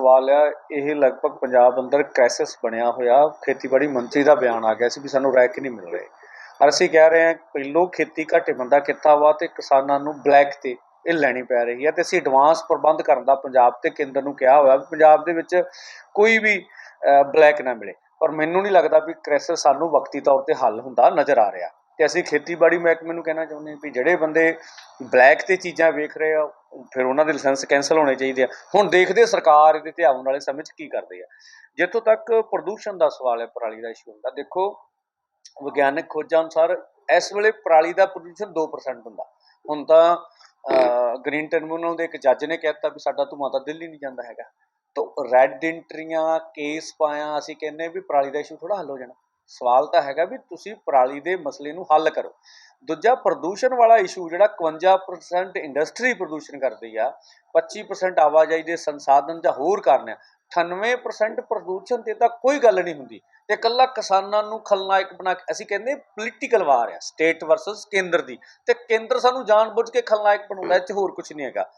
ਸਵਾਲ ਆ, ਇਹ ਲਗਭਗ ਪੰਜਾਬ ਅੰਦਰ ਕ੍ਰਾਈਸਿਸ ਬਣਿਆ ਹੋਇਆ। ਖੇਤੀਬਾੜੀ ਮੰਤਰੀ ਦਾ ਬਿਆਨ ਆ ਗਿਆ ਸੀ ਵੀ ਸਾਨੂੰ ਰੈਕ ਨਹੀਂ ਮਿਲ ਰਹੇ। ਔਰ ਅਸੀਂ ਕਹਿ ਰਹੇ ਹਾਂ, ਪਹਿਲੋਂ ਖੇਤੀ ਘਾਟੇ ਬੰਦਾ ਕੀਤਾ ਵਾ ਤੇ ਕਿਸਾਨਾਂ ਨੂੰ ਬਲੈਕ ਤੇ ਇਹ ਲੈਣੀ ਪੈ ਰਹੀ ਹੈ ਤੇ ਅਸੀਂ ਐਡਵਾਂਸ ਪ੍ਰਬੰਧ ਕਰਨ ਦਾ ਪੰਜਾਬ ਤੇ ਕੇਂਦਰ ਨੂੰ ਕਿਹਾ ਹੋਇਆ ਵੀ ਪੰਜਾਬ ਦੇ ਵਿੱਚ ਕੋਈ ਵੀ ਬਲੈਕ ਨਾ ਮਿਲੇ। ਪਰ ਮੈਨੂੰ ਨਹੀਂ ਲੱਗਦਾ ਵੀ ਕ੍ਰਾਈਸਿਸ ਸਾਨੂੰ ਵਕਤੀ ਤੌਰ ਤੇ ਹੱਲ ਹੁੰਦਾ ਨਜ਼ਰ ਆ ਰਿਹਾ। ਤੇ ਅਸੀਂ ਖੇਤੀਬਾੜੀ ਮਹਿਕਮੇ ਨੂੰ ਕਹਿਣਾ ਚਾਹੁੰਦੇ ਹਾਂ ਵੀ ਜਿਹੜੇ ਬੰਦੇ ਬਲੈਕ ਤੇ ਚੀਜ਼ਾਂ ਵੇਖ ਰਹੇ ਆ, ਫਿਰ ਉਹਨਾਂ ਦੇ ਲਾਇਸੈਂਸ ਕੈਨਸਲ ਹੋਣੇ ਚਾਹੀਦੇ ਆ। ਹੁਣ ਦੇਖਦੇ ਸਰਕਾਰ ਇਹਦੇ ਤੇ ਆਉਣ ਵਾਲੇ ਸਮੇਂ 'ਚ ਕੀ ਕਰਦੇ ਆ। ਜਿੱਥੋਂ ਤੱਕ ਪ੍ਰਦੂਸ਼ਣ ਦਾ ਸਵਾਲ ਹੈ, ਪਰਾਲੀ ਦਾ ਇਸ਼ੂ ਹੁੰਦਾ, ਦੇਖੋ ਵਿਗਿਆਨਕ ਖੋਜਾਂ ਅਨੁਸਾਰ ਇਸ ਵੇਲੇ ਪਰਾਲੀ ਦਾ ਪ੍ਰਦੂਸ਼ਣ 2% ਹੁੰਦਾ। ਹੁਣ ਤਾਂ ਗ੍ਰੀਨ ਟ੍ਰਿਬਿਊਨਲ ਦੇ ਇੱਕ ਜੱਜ ਨੇ ਕਹਿਤਾ ਵੀ ਸਾਡਾ ਧੂੰਆਂ ਤਾਂ ਦਿੱਲੀ ਨਹੀਂ ਜਾਂਦਾ ਹੈਗਾ। ਤਾਂ ਰੈੱਡ ਇੰਟਰੀਆਂ ਕੇਸ ਪਾਇਆ, ਅਸੀਂ ਕਹਿੰਦੇ ਵੀ ਪਰਾਲੀ ਦਾ ਇਸ਼ੂ ਥੋੜਾ ਹੱਲ ਹੋ ਜਾਣਾ। ਸਵਾਲ ਤਾਂ ਹੈਗਾ ਵੀ ਤੁਸੀਂ ਪਰਾਲੀ ਦੇ ਮਸਲੇ ਨੂੰ ਹੱਲ ਕਰੋ। ਦੂਜਾ, ਪ੍ਰਦੂਸ਼ਣ ਵਾਲਾ ਇਸ਼ੂ ਜਿਹੜਾ 51% ਇੰਡਸਟਰੀ ਪ੍ਰਦੂਸ਼ਣ ਕਰਦੀ ਆ 25% ਆਵਾਜਾਈ ਦੇ ਸੰਸਾਧਨ ਜਾਂ ਹੋਰ ਕਾਰਨ ਆ 98% ਪ੍ਰਦੂਸ਼ਣ ਤੇ ਤਾਂ ਕੋਈ ਗੱਲ ਨਹੀਂ ਹੁੰਦੀ। ਤੇ ਇਕੱਲਾ ਕਿਸਾਨਾਂ ਨੂੰ ਖਲਨਾਇਕ ਬਣਾ ਕੇ, ਅਸੀਂ ਕਹਿੰਦੇ ਪੋਲੀਟੀਕਲ ਵਾਰ ਆ ਸਟੇਟ ਵਰਸਸ ਕੇਂਦਰ ਦੀ। ਤੇ ਕੇਂਦਰ ਸਾਨੂੰ ਜਾਣਬੁੱਝ ਕੇ ਖਲਨਾਇਕ ਬਣਾਉਂਦਾ, ਇਹ 'ਚ ਹੋਰ ਕੁਝ ਨਹੀਂ ਹੈਗਾ।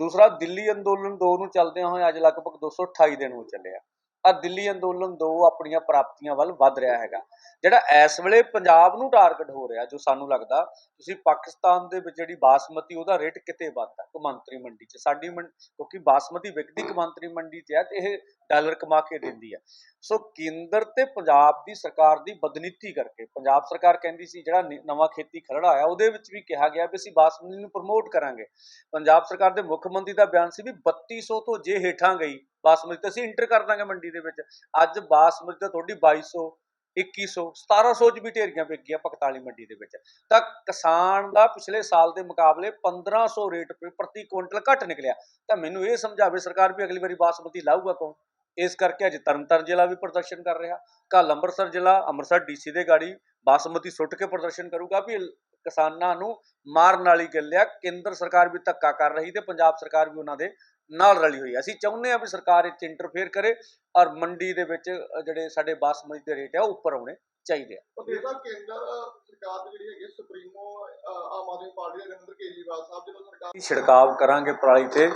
ਦੂਸਰਾ, ਦਿੱਲੀ ਅੰਦੋਲਨ 2 ਨੂੰ ਚੱਲਦਿਆਂ ਹੋਏ ਅੱਜ ਲਗਭਗ 228 ਦਿਨ ਹੋ ਚੱਲੇ ਆ। ਆ ਦਿੱਲੀ ਅੰਦੋਲਨ ਦੋ ਆਪਣੀਆਂ ਪ੍ਰਾਪਤੀਆਂ ਵੱਲ ਵੱਧ ਰਿਹਾ ਹੈਗਾ। ਜਿਹੜਾ ਇਸ ਵੇਲੇ ਪੰਜਾਬ ਨੂੰ ਟਾਰਗੇਟ ਹੋ ਰਿਹਾ, ਜੋ ਸਾਨੂੰ ਲੱਗਦਾ, ਤੁਸੀਂ ਪਾਕਿਸਤਾਨ ਦੇ ਵਿੱਚ ਜਿਹੜੀ ਬਾਸਮਤੀ, ਉਹਦਾ ਰੇਟ ਕਿਤੇ ਵੱਧਦਾ ਕਮਾਂਤਰੀ ਮੰਡੀ 'ਚ। ਸਾਡੀ ਮੰਡ- ਕਿਉਂਕਿ ਬਾਸਮਤੀ ਵਿਕਦੀ ਕਮਾਂਤਰੀ ਮੰਡੀ 'ਚ ਹੈ ਤੇ ਇਹ ਡਾਲਰ ਕਮਾ ਕੇ ਦਿੰਦੀ ਹੈ ਸੋ ਕੇਂਦਰ ਤੇ ਪੰਜਾਬ ਦੀ ਸਰਕਾਰ ਦੀ ਬਦਨੀਤੀ ਕਰਕੇ, ਪੰਜਾਬ ਸਰਕਾਰ ਕਹਿੰਦੀ ਸੀ, ਜਿਹੜਾ ਨਵਾਂ ਖੇਤੀ ਖਰੜਾ ਆਇਆ, ਉਹਦੇ ਵਿੱਚ ਵੀ ਕਿਹਾ ਗਿਆ ਵੀ ਅਸੀਂ ਬਾਸਮਤੀ ਨੂੰ ਪ੍ਰਮੋਟ ਕਰਾਂਗੇ। ਪੰਜਾਬ ਸਰਕਾਰ ਦੇ ਮੁੱਖ ਮੰਤਰੀ ਦਾ ਬਿਆਨ ਸੀ ਵੀ 3200 ਤੋਂ ਜੇ ਹੇਠਾਂ ਗਈ, ਬਾਸਮਤੀ ਤਾਂ ਅਸੀਂ ਇੰਟਰ ਕਰ ਦਾਂਗੇ ਮੰਡੀ ਦੇ ਵਿੱਚ। ਅੱਜ ਬਾਸਮਤੀ ਤਾਂ ਤੁਹਾਡੀ 2200 2100 1700 ਚ ਵੀ ਢੇਰੀਆਂ ਵਿਕ ਗਿਆ 45 ਮੰਡੀ ਦੇ ਵਿੱਚ। ਤਾਂ ਕਿਸਾਨ ਦਾ ਪਿਛਲੇ ਸਾਲ ਦੇ ਮੁਕਾਬਲੇ 1500 ਰੇਟ ਪ- ਪ੍ਰਤੀ ਕੁਇੰਟਲ ਘੱਟ ਨਿਕਲਿਆ। ਤਾਂ ਮੈਨੂੰ ਇਹ ਸਮਝਾਵੇ ਸਰਕਾਰ ਵੀ ਅਗਲੀ ਵਾਰੀ ਬਾਸਮਤੀ ਲਾਊਗਾ ਕੌਣ? ਇਸ ਕਰਕੇ ਅੱਜ ਤਰਨਤਾਰਨ ਜ਼ਿਲ੍ਹਾ ਵੀ ਪ੍ਰਦਰਸ਼ਨ ਕਰ ਰਿਹਾ। ਕੱਲ ਅੰਮ੍ਰਿਤਸਰ ਜ਼ਿਲ੍ਹਾ, ਅੰਮ੍ਰਿਤਸਰ ਡੀਸੀ ਦੇ ਗਾੜੀ ਬਾਸਮਤੀ ਸੁੱਟ ਕੇ ਪ੍ਰਦਰਸ਼ਨ ਕਰੂਗਾ ਵੀ ਕਿਸਾਨਾਂ ਨੂੰ ਮਾਰਨ ਵਾਲੀ ਗੱਲ ਆ। ਕੇਂਦਰ ਸਰਕਾਰ ਵੀ ਧੱਕਾ ਕਰ ਰਹੀ ਤੇ ਪੰਜਾਬ ਸਰਕਾਰ ਵੀ ਉਹਨਾਂ ਦੇ ਨਾਲ ਰਲੀ ਹੋਈ ਹੈ ਅਸੀਂ ਚਾਹੁੰਦੇ ਹਾਂ ਵੀ ਸਰਕਾਰ ਇਹ ਇੰਟਰਫੇਅਰ ਕਰੇ ਔਰ ਮੰਡੀ ਦੇ ਵਿੱਚ ਜਿਹੜੇ ਸਾਡੇ ਬਾਸਮਤੀ ਦੇ ਰੇਟ ਆ ਉਹ ਉੱਪਰ ਆਉਣੇ ਚਾਹੀਦੇ ਆ। ਉਹ ਦੇਖਦਾ ਕੇਂਦਰ ਸਰਕਾਰ ਦੀ ਜਿਹੜੀ ਹੈਗੀ ਹੈ, ਸੁਪਰੀਮੋ ਅਹ, ਆਮ ਆਦਮੀ ਪਾਰਟੀ ਦੇ ਨਰਿੰਦਰ ਕੇਜਰੀਵਾਲ ਸਾਹਿਬ ਜਦੋਂ ਸਰਕਾਰ ਅਸੀਂ ਛਿੜਕਾਵ ਕਰਾਂਗੇ ਪਰਾਲੀ ਤੇ।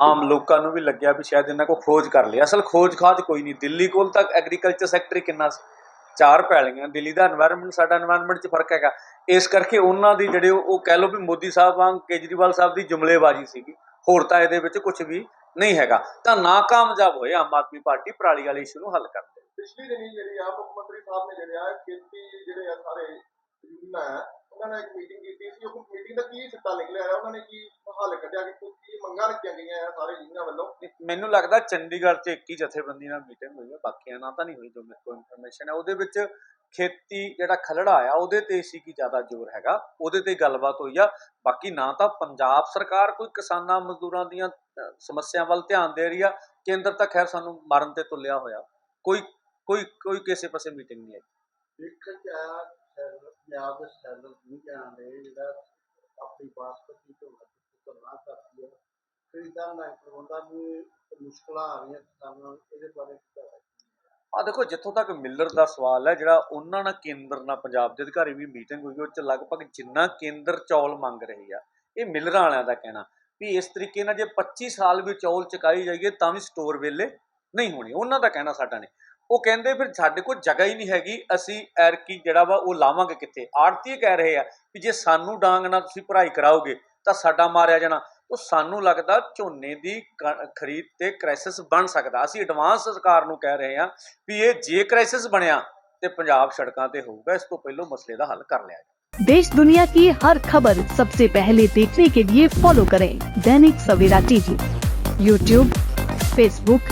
ਆਮ ਲੋਕਾਂ ਨੂੰ ਵੀ ਲੱਗਿਆ ਵੀ ਸ਼ਾਇਦ ਇਹਨਾਂ ਕੋ ਖੋਜ ਕਰ ਲਈ ਅਸਲ ਖੋਜ ਖਾਜ ਕੋਈ ਨਹੀਂ। ਦਿੱਲੀ ਕੋਲ ਤੱਕ ਐਗਰੀਕਲਚਰ ਸੈਕਟਰ ਕਿੰਨਾ ਸੀ। ਚਾਰ ਪੈਲੀਆਂ ਦਿੱਲੀ ਦਾ এনवायरमेंट ਸਾਡਾ এনवायरमेंट 'ਚ ਫ਼ਰਕ ਹੈਗਾ। ਇਸ ਕਰਕੇ ਉਹਨਾਂ ਦੀ ਜਿਹੜੇ ਉਹ ਕਹਿ ਲੋ ਵੀ ਮੋਦੀ ਸਾਹਿਬ ਵਾਂਗ ਕੇਜਰੀਵਾਲ ਸਾਹਿਬ ਦੀ ਜੁਮਲੇਬਾਜ਼ੀ ਸੀਗੀ। ਹੋਰ ਤਾਂ ਇਹਦੇ ਵਿੱਚ ਕੁਝ ਵੀ ਨਹੀਂ ਹੈਗਾ। ਤਾਂ ਨਾ ਕਾਮਯਾਬ ਹੋਏ ਆਮ ਆਦਮੀ ਪਾਰਟੀ ਪਰਾਲੀ ਵਾਲੇ ਇਸ਼ੂ ਨੂੰ ਹੱਲ ਕਰਦੇ ਪਿਛਲੀ ਦਿਨੀ ਜਿਹੜੀ ਆ ਮੁੱਖ ਮੰਤਰੀ ਸਾਹਿਬ ਨੇ ਜਿਹੜੇ ਆ, ਖੇਤੀ ਜਿਹੜੇ ਆ ਸਾਰੇ ਉਹਨਾਂ ਨੇ ਇੱਕ ਮੀਟਿੰਗ ਕੀਤੀ ਸੀ ਉਹ ਮੀਟਿੰਗ ਦਾ ਕੀ ਸਿੱਟਾ ਨਿਕਲਿਆ ਆ ਉਹਨਾਂ ਨੇ ਕੀ ਹੱਲ ਕੱਢਿਆ ਕਿ ਕੀ ਮੰਗਾਂ ਰੱਖੀਆਂ ਗਈਆਂ ਆ ਸਾਰੇ ਯੂਨੀਅਨਾਂ ਵੱਲੋਂ? ਮੈਨੂੰ ਲੱਗਦਾ ਚੰਡੀਗੜ੍ਹ 'ਚ ਇੱਕ ਹੀ ਜਥੇਬੰਦੀ ਨਾਲ ਮੀਟਿੰਗ ਹੋਈ ਹੈ ਬਾਕੀਆਂ ਨਾਲ ਤਾਂ ਨਹੀਂ ਹੋਈ ਜੋ ਮੇਰੇ ਕੋਲ ਇਨਫੋਰਮੇਸ਼ਨ ਹੈ। ਉਹਦੇ ਵਿੱਚ ਖੇਤੀ ਜਿਹੜਾ ਖਲੜਾ ਆ ਉਹਦੇ ਤੇ ਸੀ ਕੀ ਜ਼ਿਆਦਾ ਜ਼ੋਰ ਹੈਗਾ। ਉਹਦੇ ਤੇ ਗੱਲਬਾਤ ਹੋਈ ਆ। ਬਾਕੀ ਨਾ ਤਾਂ ਪੰਜਾਬ ਸਰਕਾਰ ਕੋਈ ਕਿਸਾਨਾਂ ਮਜ਼ਦੂਰਾਂ ਦੀਆਂ ਅ, ਸਮੱਸਿਆ ਵੱਲ ਧਿਆਨ ਦੇ ਰਹੀ ਆ। ਕੇਂਦਰ ਤਾਂ ਖੈਰ ਸਾਨੂੰ ਮਾਰਨ ਤੇ ਤੁਲਿਆ ਹੋਇਆ। ਕੋਈ ਕੋਈ ਕੋਈ ਕਿਸੇ ਪਾਸੇ ਮੀਟਿੰਗ ਨਹੀਂ ਆਈ। ਦੇਖਣ ਚ ਪੰਜਾਬ ਦੇ ਸੈਲਰ ਨਹੀਂ ਜਾਣਦੇ ਜਿਹੜਾ ਆਪਣੀ ਬਾਸਪਤੀ ਤੋਂ ਵੱਧ ਨਾ ਕਰਦੀ ਹੈ। ਖਰੀਦਾਂ ਨਾਲ ਪ੍ਰਬੰਧਾਂ ਨੂੰ ਮੁਸ਼ਕਲਾਂ ਆ ਰਹੀਆਂ ਕਿਸਾਨਾਂ ਇਹਦੇ ਬਾਰੇ ਕੀ ਕਹਿਣਾ ਆ ਦੇਖੋ, ਜਿੱਥੋਂ ਤੱਕ ਮਿਲਰ ਦਾ ਸਵਾਲ ਹੈ, ਜਿਹੜਾ ਉਹਨਾਂ ਨਾਲ ਕੇਂਦਰ ਨਾਲ ਪੰਜਾਬ ਦੇ ਅਧਿਕਾਰੀ ਵੀ ਮੀਟਿੰਗ ਹੋਈ, ਉਹ ਚ ਲਗਭਗ ਜਿੰਨਾ ਕੇਂਦਰ ਚੌਲ ਮੰਗ ਰਹੀ ਆ, ਇਹ ਮਿਲਰਾਂ ਵਾਲਿਆਂ ਦਾ ਕਹਿਣਾ ਵੀ ਇਸ ਤਰੀਕੇ ਨਾਲ ਜੇ 25 ਸਾਲ ਵੀ ਚੌਲ ਚਕਾਈ ਜਾਈਏ, ਤਾਂ ਵੀ ਸਟੋਰ ਵੇਲੇ ਨਹੀਂ ਹੋਣੇ। ਉਹਨਾਂ ਦਾ ਕਹਿਣਾ ਸਾਡਾ ਨੇ। ਉਹ ਕਹਿੰਦੇ ਫਿਰ ਸਾਡੇ ਕੋਲ ਜਗ੍ਹਾ ਹੀ ਨਹੀਂ ਹੈਗੀ ਅਸੀਂ ਐਰਕੀ ਜਿਹੜਾ ਵਾ ਉਹ ਲਾਵਾਂਗੇ ਕਿੱਥੇ ਆੜਤੀ ਕਹਿ ਰਹੇ ਆ ਵੀ ਜੇ ਸਾਨੂੰ ਡਾਂਗ ਨਾਲ ਤੁਸੀਂ ਭਰਾਈ ਕਰਾਓਗੇ ਤਾਂ ਸਾਡਾ ਮਾਰਿਆ ਜਾਣਾ ਉਹ ਸਾਨੂੰ ਲੱਗਦਾ ਝੋਨੇ ਦੀ ਕ- ਖਰੀਦ ਤੇ ਕ੍ਰਾਈਸਿਸ ਬਣ ਸਕਦਾ ਅਸੀਂ ਐਡਵਾਂਸ ਸਰਕਾਰ ਨੂੰ ਕਹਿ ਰਹੇ ਹਾਂ ਵੀ ਇਹ ਜੇ ਕ੍ਰਾਈਸਿਸ ਬਣਿਆ ਤੇ ਪੰਜਾਬ ਸੜਕਾਂ ਤੇ ਹੋਊਗਾ ਇਸ ਤੋਂ ਪਹਿਲਾਂ ਮਸਲੇ ਦਾ ਹੱਲ ਕਰ ਲਿਆ ਜਾਏ देश दुनिया की हर खबर सबसे पहले देखने के लिए फॉलो करें Dainik Savera TV YouTube Facebook